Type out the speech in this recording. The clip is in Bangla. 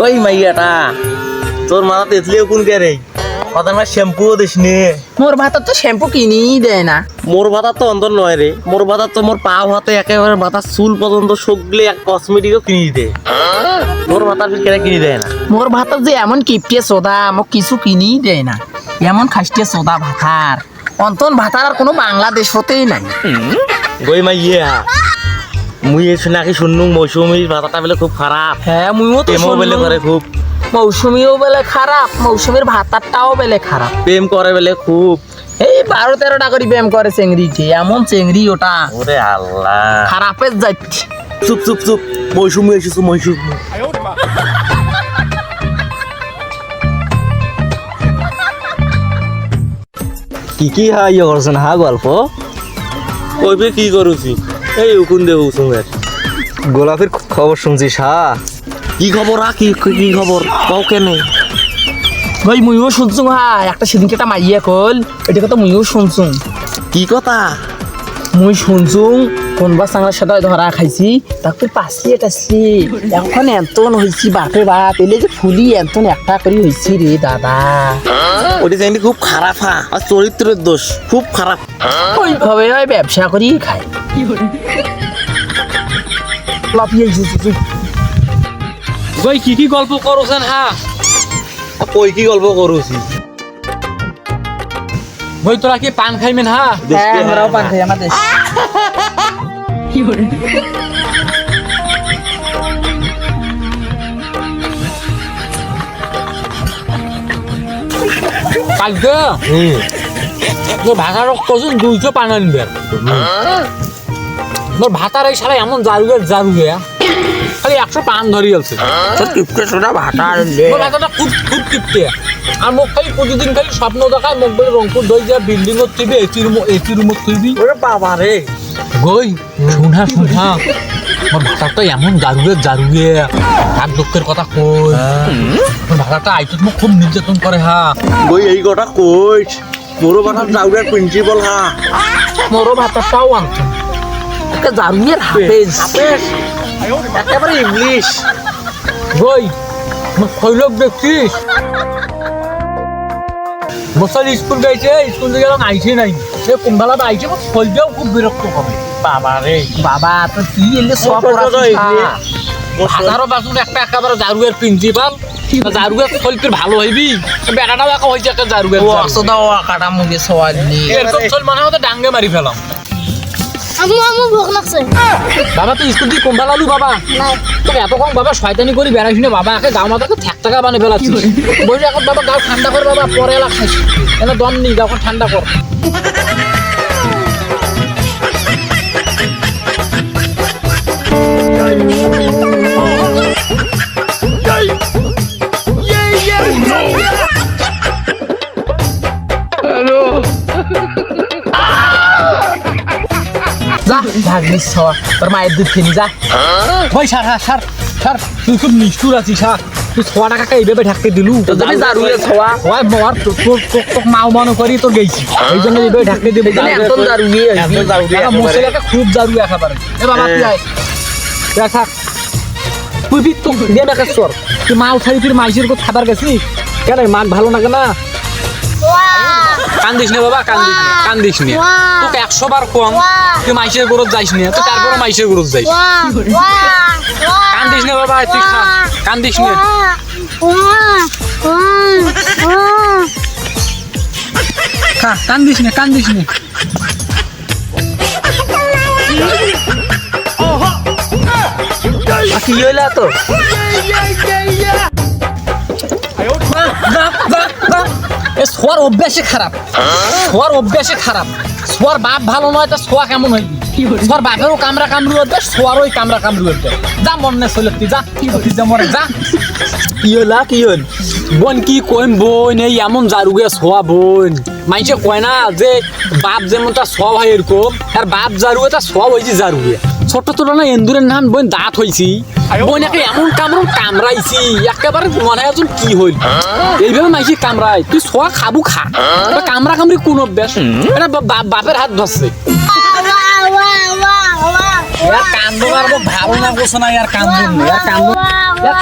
গই মাইয়াটা তোর মাথা তেতলিও কোন কে রে? কথা না শ্যাম্পুও দিস নে। মোর ভাতর তো শ্যাম্পু কিনেই দেয় না। মোর ভাতা তো অন্তর নয় রে। মোর ভাতা তো মোর পা হাতে একেবারে মাথার চুল পর্যন্ত সগলে এক কসমেটিকও কিনে দে। মোর ভাতার কেন কিনে দেয় না। মোর ভাতর যে এমন কিপটিয়ে সোদা মোক কিছু কিনেই দেয় না। এমন খাসটিয়ে সোদা ভাতার। অন্তন ভাতার আর কোনো বাংলাদেশ হতেই নাই। গই মাইয়া মুই এসে নাকি শুনলুম মৌসুমির ভাতাটা বলে খুব খারাপ। হ্যাঁ মুইও তো প্রেমও বলে করে খুব। মৌসুমিও বেলে খারাপ মৌসুমির ভাতারটাও বেলে খারাপ। প্রেম করে বলে খুব। এই বারো তেরোটা করে ব্যায়াম করে চেংড়িতে এমন চেংড়ি ওটা। ওরে আল্লাহ। খারাপের যাচ্ছে চুপ চুপ চুপ। মৌসুমি এসেছ মৌসুমি। কি কি হা ইয়ে করছেন হা গল্প? কইবে কি করুছি এই উকুন দে উসুমের। গোলাপের খবর শুনছি হা কি খবর আ? কি কি খবর? কও কেনে? ভাই মুইও শুনছুং হা? একটা সেদিনকে একটা মাইয়া কল এটা কথা মুইও শুনছুং। কি কথা? মুই শুনছুং কোনবা চাংলার সাথে ধরা খাইছি পাঁচলি এটা আসলি এখন এন্তন হয়েছি বাপে বাপ এলে যে ফুলি এন্তন একটা করে হয়েছি রে দাদা। ওটা জানি খুব খারাপ হা? আর চরিত্রের দোষ খুব খারাপ। ওইভাবে ওই ব্যবসা করি এসেছি ভাই কি কি গল্প করছেন হ্যাঁ কই কি গল্প করুছি? ভাই তোরা কি পান খাইবেন হ্যাঁ হ্যাঁ আমরাও পান খাই আমাদের। কালকে হুম। তোর ভাতার কজন দুইশো পান আনবে তোর ভাতার এই সালা এমন জারুগে জারুগে খালি একশো পান ধরি আছে সোনা ভাটা ভাতাটা খুব খুব কিপটে আর মোক খালি প্রতিদিন খালি স্বপ্ন দেখায় মোক বলে রংপুর দই যা বিল্ডিং এর থইবি এসি রুম এসি রুমত থইবি। ওরে বাবা রে। গই মোর ভাতারটা এমন জারুগে জারুগে। তার দুঃখের কথা কই। মোর ভাতারটা আইটুত মোক খুব নির্যাতন করে হা। কই এই কথা কইস মোরো বানার জাউডার প্রিন্সিপাল হা। মোরো ভাতাটাও আনতো জারুয়ের হাফেজ। হাফেজ। একেবারে ইংলিশ। খৈলক দেখছিস? স্কুল গাইছে স্কুল থেকে এখন আইছে নাই। সে কোনবেলা আইছে মোর শরীরটাও খুব বিরক্ত করে বাবা রে বাবা তো কি এলে সব? হাজারো বাসুন একটা একেবারে জারুগের প্রিন্সিপাল। জারুগের শরীর ভালো হইবি? বেটাটাও একা হয়েছে একটা জারুগের ও আসদা ও কাটা মুগে সওয়াল নিয়ে এরকম চল মানে ডাঙ্গে মারি ফেলাম। আমু আমু ভোগ লাগছে। বাবা তুই স্কুল দিয়ে কোনটা লালু বাবা? নাই। তোকে এতক্ষণ বাবা শয়তানি করি বেড়াইছি না বাবা একে গাও মাথাকে ঠ্যাক টাকা বানিয়ে ফেলাচ্ছি। বলছি এখন বাবা গাও ঠান্ডা কর বাবা পরে এলা খাইছি। এনে দম নি গাও ঠান্ডা কর। যা ভাগনিস সওয়া তোর মায়ের দুধ খেনি যা। ভাই সার সার সার সার তুই খুব নিষ্ঠুর আছিস সার। তুই ছ টাকা এইভাবে ঢাকতে দিলু? হয় মার তোর তোর মাও মনে করি তোর গেছি এই জন্য এইভাবে ঢাকতে দিবে। একদম মশলাটা খুব জারু একেবারে। এ বাবা তুই আয়। তুই দিয়ে দেখাস তোর তুই মাল খাই তুই মাইসের খাবার গেছিস কেন মাছ ভালো লাগে না কান্দিস না বাবা কান্দিস না কান্দিস না। তোকে একশো বার কম তুই মাইসের গরত যাইস না তুই তারপরে মাইসের গরত যাইস। কান্দিস না বাবা তুই খা কান্দিস না। খা কান্দিস না কান্দিস না। কি হইলা তো। এ সোয়ার অভ্যাসে খারাপ। সোয়ার অভ্যাসে খারাপ। সোয়ার বাপ ভালো নয় তা সোয়া কেমন হয় সোয়ার বাপেরও কামরা কামড়ু অভ্যাস সোয়ারও কামরা কামড়ু অভ্যাস যা মন নে চলে তুই যা তুই যা মরে যা। কি কি হইল? বোন কি কইম বোন? এই এমন জারুগে সোয়া বোন। মাইছে কয় না যে বাপ যেমন তার সব হয় এরকম আর বাপ জারুগে তার সব হয়েছে জারুগে। ছোট ছোট না এন্দুরের নাম বোন দাঁত হয়েছি বোন একে এমন কামড় কামড়াইছি একেবারে মনে একজন কি হইল। এইভাবে মাইছি কামড়াই তুই সোয়া খাবু খা। তা কামড়া কামড়ি কোন অভ্যাস? এটা বাপের হাত ধরছে. কান্দো আর ভালো না বসো না। আর কান্দো আর কান্দো বাবা